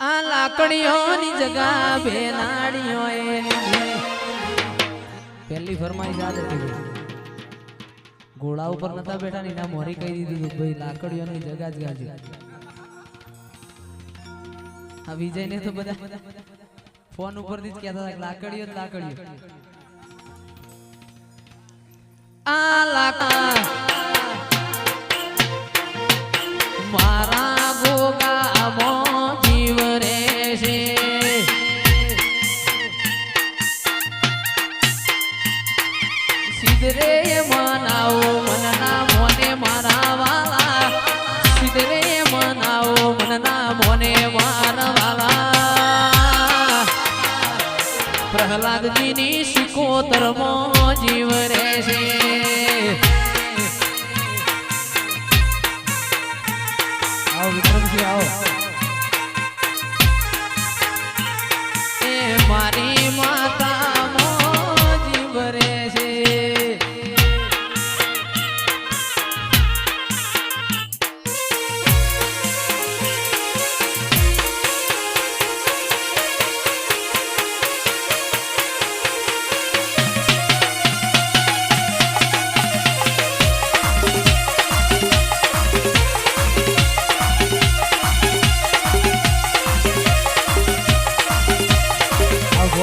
આ લાકડીઓની જગા બેનાડીઓ પહેલી ફરમાઈશ યાદ હતી ઘોડા ઉપર નતા બેઠા ને એના મોરી કહી દીધું ભાઈ લાકડીઓની જગા જ ગાજો. આ વિજયને તો બધા ફોન ઉપરથી જ કહેતા હતા લાકડીઓ લાકડીઓ. સિદ્ધરે મનાવો, મનના મોને મારા વાલા સિદ્ધરે મનાવો, મનના મોને મારા વાલા પ્રહલાદજીની શિકોતરમાં જીવ રહેશે. આવો વિક્રમસિંહ આવો.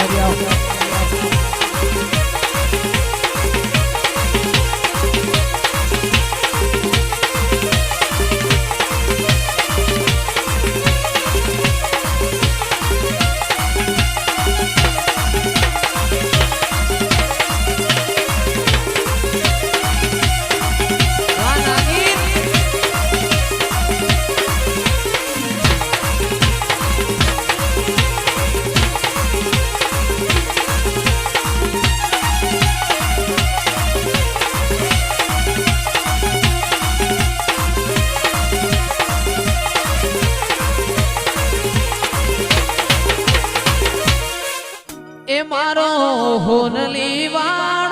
આવો ગોરી એ મારો હોનલી વા